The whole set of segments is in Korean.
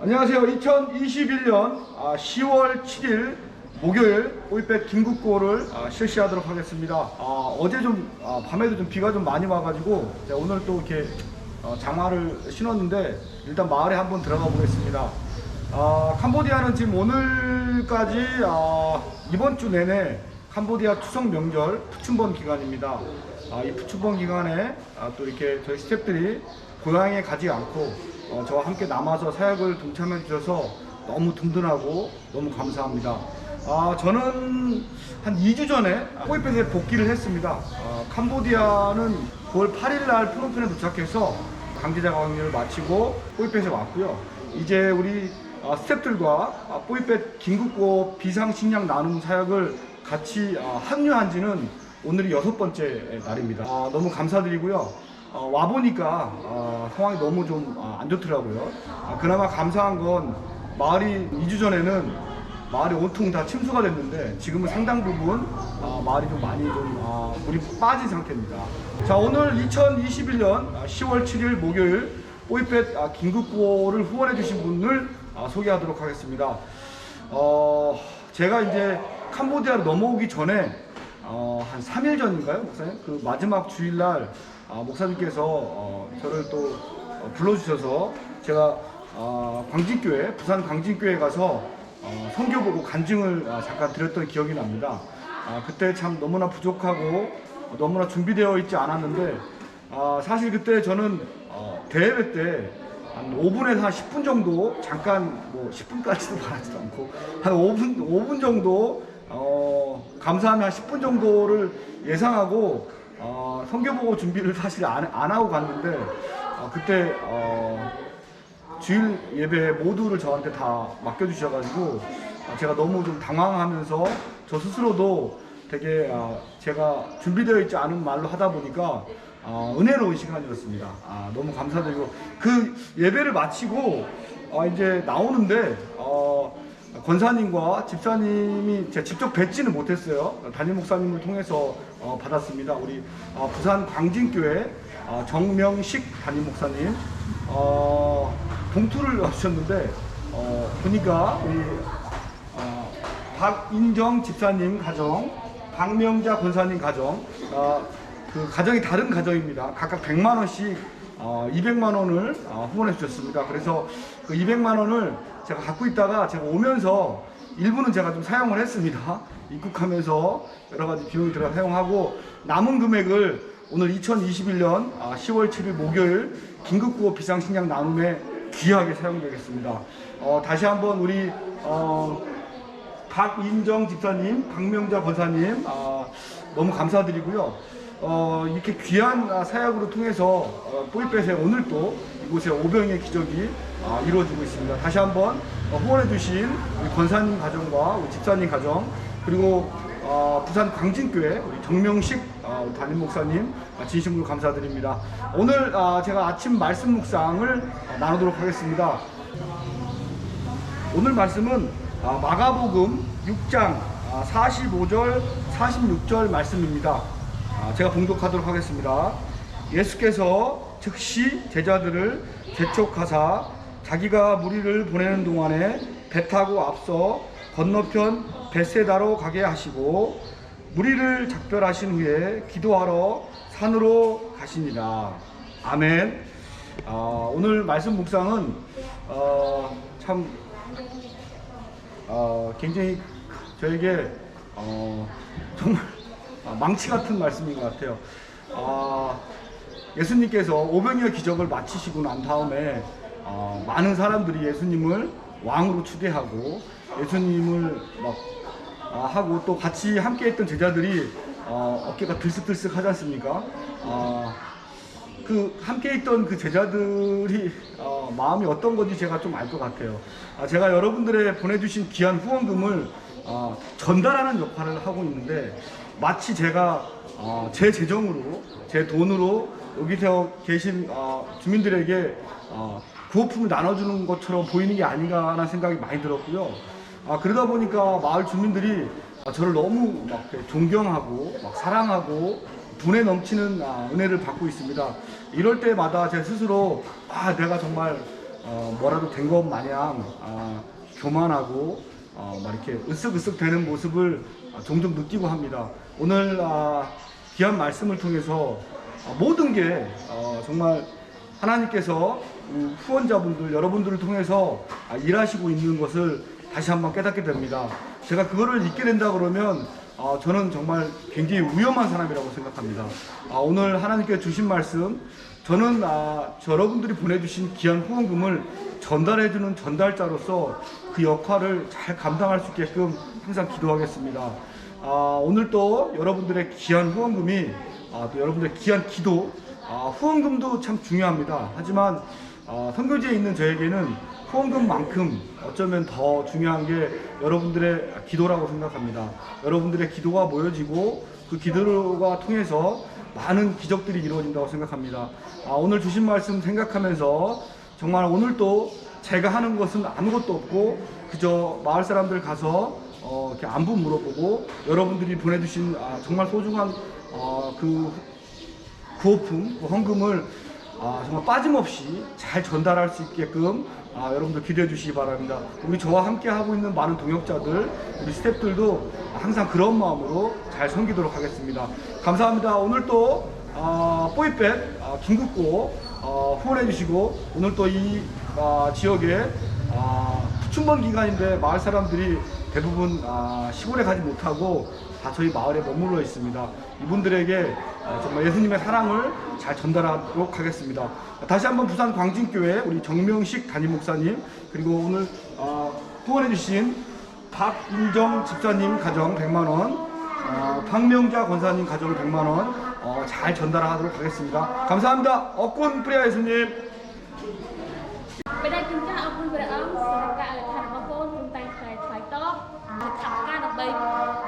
안녕하세요. 2021년 10월 7일 목요일 오이백 긴급고를 아, 실시하도록 하겠습니다. 아, 어제 좀 아, 밤에도 좀 비가 좀 많이 와가지고 오늘 또 이렇게 어, 장화를 신었는데 일단 마을에 한번 들어가 보겠습니다. 아, 캄보디아는 지금 오늘까지 아, 이번 주 내내 캄보디아 추석 명절 푸춘번 기간입니다. 아, 이 푸춘번 기간에 아, 또 이렇게 저희 스태프들이 고향에 가지 않고 어, 저와 함께 남아서 사역을 동참해 주셔서 너무 든든하고 너무 감사합니다. 아, 저는 한 2주 전에 호이펫에 복귀를 했습니다. 아, 캄보디아는 9월 8일 날 프놈펜에 도착해서 강제자 강의를 마치고 호이펫에 왔고요. 이제 우리 아, 스태프들과 아, 뽀이펫 긴급고 비상식량 나눔 사역을 같이 아, 합류한 지는 오늘이 여섯 번째 날입니다. 아, 너무 감사드리고요. 어, 와보니까 어, 상황이 너무 좀 안 좋더라고요. 아, 그나마 감사한 건 마을이 2주 전에는 마을이 온통 다 침수가 됐는데 지금은 상당 부분 아, 마을이 좀 많이 좀 아, 물이 빠진 상태입니다. 자 오늘 2021년 10월 7일 목요일 뽀이펫 아, 긴급구호를 후원해 주신 분을 아, 소개하도록 하겠습니다. 어, 제가 이제 캄보디아로 넘어오기 전에 어, 한 3일 전인가요, 목사님? 그 마지막 주일날 아, 목사님께서 어, 저를 또 어, 불러주셔서 제가 어, 광진교회, 부산 광진교회 가서 어, 선교 보고 간증을 아, 잠깐 드렸던 기억이 납니다. 아, 그때 참 너무나 부족하고 어, 너무나 준비되어 있지 않았는데 아, 사실 그때 저는 어, 대회회 때 한 5분에서 한 10분 정도 잠깐 뭐 10분까지도 말하지도 않고 한 5분 5분 정도 어, 감사하면 한 10분 정도를 예상하고 어, 성교보고 준비를 사실 안, 안 하고 갔는데 어, 그때 어, 주일 예배 모두를 저한테 다 맡겨주셔가지고 어, 제가 너무 좀 당황하면서 저 스스로도 되게 어, 제가 준비되어 있지 않은 말로 하다 보니까 어, 은혜로운 시간이었습니다. 아, 너무 감사드리고 그 예배를 마치고 어, 이제 나오는데 어, 권사님과 집사님이 제가 직접 뵙지는 못했어요. 담임 목사님을 통해서 어, 받았습니다. 우리 어, 부산 광진교회 어, 정명식 담임 목사님 어, 봉투를 주셨는데 어, 보니까 우리 어, 박인정 집사님 가정, 박명자 권사님 가정, 어, 그 가정이 다른 가정입니다. 각각 100만 원씩 어, 200만 원을 어, 후원해 주셨습니다. 그래서 그 200만 원을 제가 갖고 있다가 제가 오면서 일부는 제가 좀 사용을 했습니다. 입국하면서 여러 가지 비용이 들어 사용하고 남은 금액을 오늘 2021년 10월 7일 목요일 긴급구호 비상식량 나눔에 귀하게 사용되겠습니다. 어, 다시 한번 우리 어, 박인정 집사님, 박명자 권사님 아, 너무 감사드리고요. 어, 이렇게 귀한 아, 사역으로 통해서 어, 뽀이펫에 오늘 또 이곳에 오병의 기적이 아, 이루어지고 있습니다. 다시 한번 어, 후원해 주신 우리 권사님 가정과 우리 집사님 가정 그리고 어, 부산 광진교회 우리 정명식 어, 담임 목사님 아, 진심으로 감사드립니다. 오늘 아, 제가 아침 말씀 묵상을 아, 나누도록 하겠습니다. 오늘 말씀은 아, 마가복음 6장 아, 45절 46절 말씀입니다. 아, 제가 봉독하도록 하겠습니다. 예수께서 즉시 제자들을 재촉하사 자기가 무리를 보내는 동안에 배 타고 앞서 건너편 베세다로 가게 하시고 무리를 작별하신 후에 기도하러 산으로 가시니라. 아멘. 아, 오늘 말씀 묵상은 어, 참 어, 굉장히 저에게 어, 정말 아, 망치 같은 말씀인 것 같아요. 아, 예수님께서 오병이어 기적을 마치시고 난 다음에 어, 많은 사람들이 예수님을 왕으로 추대하고 예수님을 막 아, 하고 또 같이 함께했던 제자들이 어, 어깨가 들썩들썩 하지 않습니까? 아, 그 함께 있던 그 제자들이 어, 마음이 어떤 건지 제가 좀 알 것 같아요. 아, 제가 여러분들의 보내주신 귀한 후원금을 어, 전달하는 역할을 하고 있는데 마치 제가 어, 제 재정으로 제 돈으로 여기서 계신 어, 주민들에게 어, 구호품을 나눠주는 것처럼 보이는 게 아닌가 하는 생각이 많이 들었고요. 아, 그러다 보니까 마을 주민들이 아, 저를 너무 막 존경하고 막 사랑하고 분에 넘치는 아, 은혜를 받고 있습니다. 이럴 때마다 제 스스로 아 내가 정말 어, 뭐라도 된 것 마냥 아, 교만하고 어, 막 이렇게 으쓱으쓱 되는 모습을 아, 종종 느끼고 합니다. 오늘 아, 귀한 말씀을 통해서 아, 모든 게 어, 정말 하나님께서 우- 후원자분들 여러분들을 통해서 아, 일하시고 있는 것을 다시 한번 깨닫게 됩니다. 제가 그거를 잊게 된다 그러면 아, 저는 정말 굉장히 위험한 사람이라고 생각합니다. 아, 오늘 하나님께 주신 말씀 저는 아, 저 여러분들이 보내주신 귀한 후원금을 전달해주는 전달자로서 그 역할을 잘 감당할 수 있게끔 항상 기도하겠습니다. 아, 오늘 또 여러분들의 귀한 후원금이 아, 또 여러분들의 귀한 기도 아, 후원금도 참 중요합니다. 하지만 아, 선교지에 있는 저에게는 후원금만큼 어쩌면 더 중요한 게 여러분들의 기도라고 생각합니다. 여러분들의 기도가 모여지고 그 기도가 통해서 많은 기적들이 이루어진다고 생각합니다. 아, 오늘 주신 말씀 생각하면서 정말 오늘도 제가 하는 것은 아무것도 없고 그저 마을 사람들 가서 어, 이렇게 안부 물어보고 여러분들이 보내주신 아, 정말 소중한 어, 그 구호품, 그 헌금을 아, 정말 빠짐없이 잘 전달할 수 있게끔 아, 여러분들 기대해 주시기 바랍니다. 우리 저와 함께 하고 있는 많은 동역자들, 우리 스태프들도 항상 그런 마음으로 잘 섬기도록 하겠습니다. 감사합니다. 오늘 또 아, 뽀이백 아, 김국고 어, 후원해 주시고 오늘 또이 지역에 아, 춘번 기간인데 마을 사람들이 대부분 아, 시골에 가지 못하고 다 저희 마을에 머물러 있습니다. 이분들에게 아, 정말 예수님의 사랑을 잘 전달하도록 하겠습니다. 다시 한번 부산 광진교회 우리 정명식 담임 목사님 그리고 오늘 아, 후원해주신 박인정 집사님 가정 100만 원, 어, 박명자 권사님 가정 100만 원, 어, 잘 전달하도록 하겠습니다. 감사합니다. 억군 프리아 예수님. បជាថវិកាដើម្បី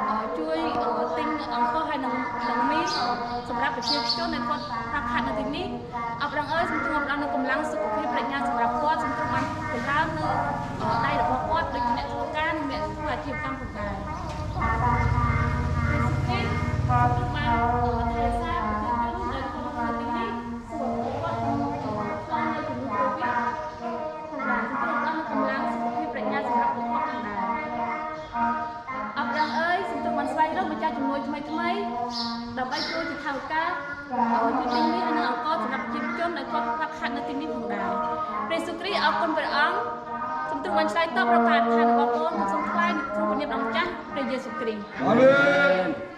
អឺជួយអឺទិញអង្គហើយនឹងនឹងមីសម្រាប់ប្រជាជនដែលគាត់ខ្វះខាតនៅទីនេះអបរងអើយសូមទ្រង់ផ្ដល់នូវកម្លាំងសុខភាពប្រាជ្ញាសម្រាប់គាត់សូមទ្រង់បានទៅឡើងនៅអឺ ចាស់ជំនួយថ្មីថ្មីដើម្បីជួយជាថវិកាឲ្យទីនេះហើយនឹងអង្គសម្រាប់ប្រជាជនដែលគាត់ខ្វះខាតនៅទីនេះផងដែរព្រះសុគ្រីស្ទអរគុណព្រះអង្គសូមទ្រង់បានឆ្លើយតបដល់ការអធិដ្ឋានរបស់កូនសូមថ្លែងក្នុងព្រះនាមអង្គម្ចាស់ព្រះយេស៊ូវគ្រីស្ទ아 멘.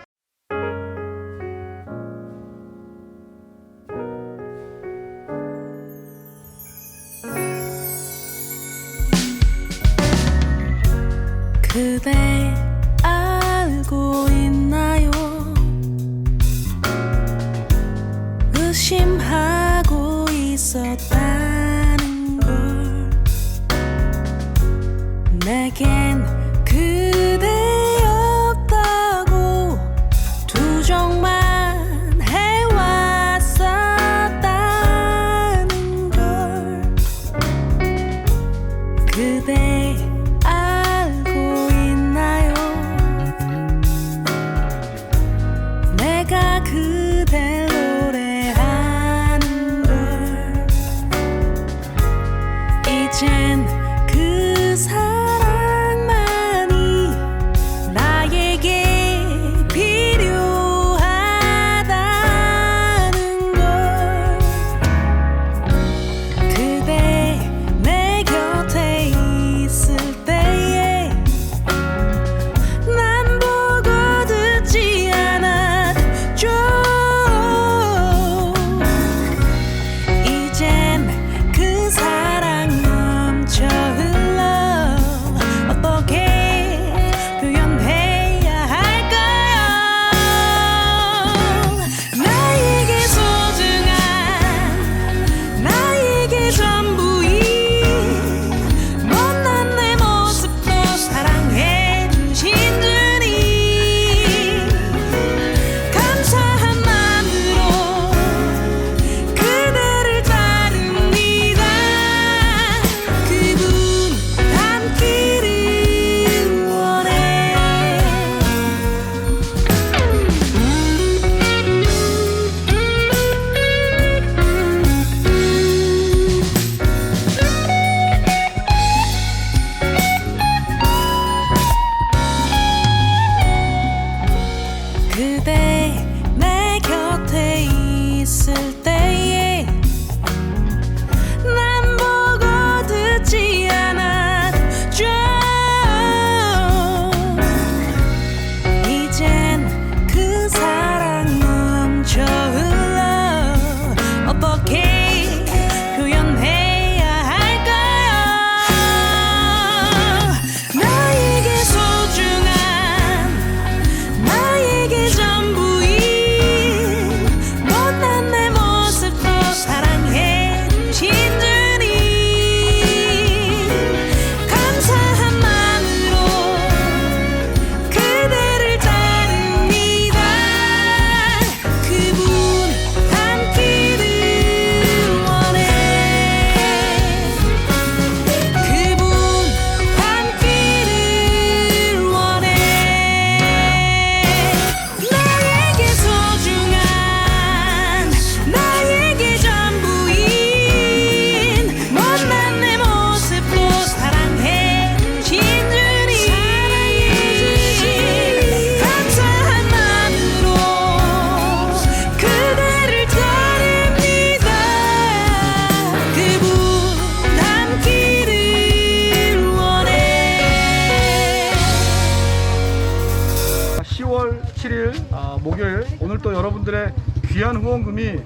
또 여러분들의 귀한 후원금이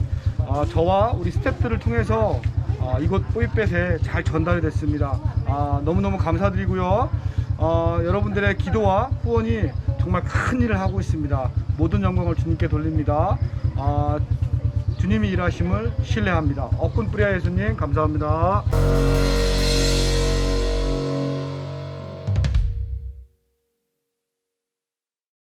아, 저와 우리 스태프들을 통해서 아, 이곳 뽀이뱃에 잘 전달이 됐습니다. 아, 너무너무 감사드리고요. 어, 여러분들의 기도와 후원이 정말 큰 일을 하고 있습니다. 모든 영광을 주님께 돌립니다. 아, 주님이 일하심을 신뢰합니다. 억군 뿌리아 예수님 감사합니다.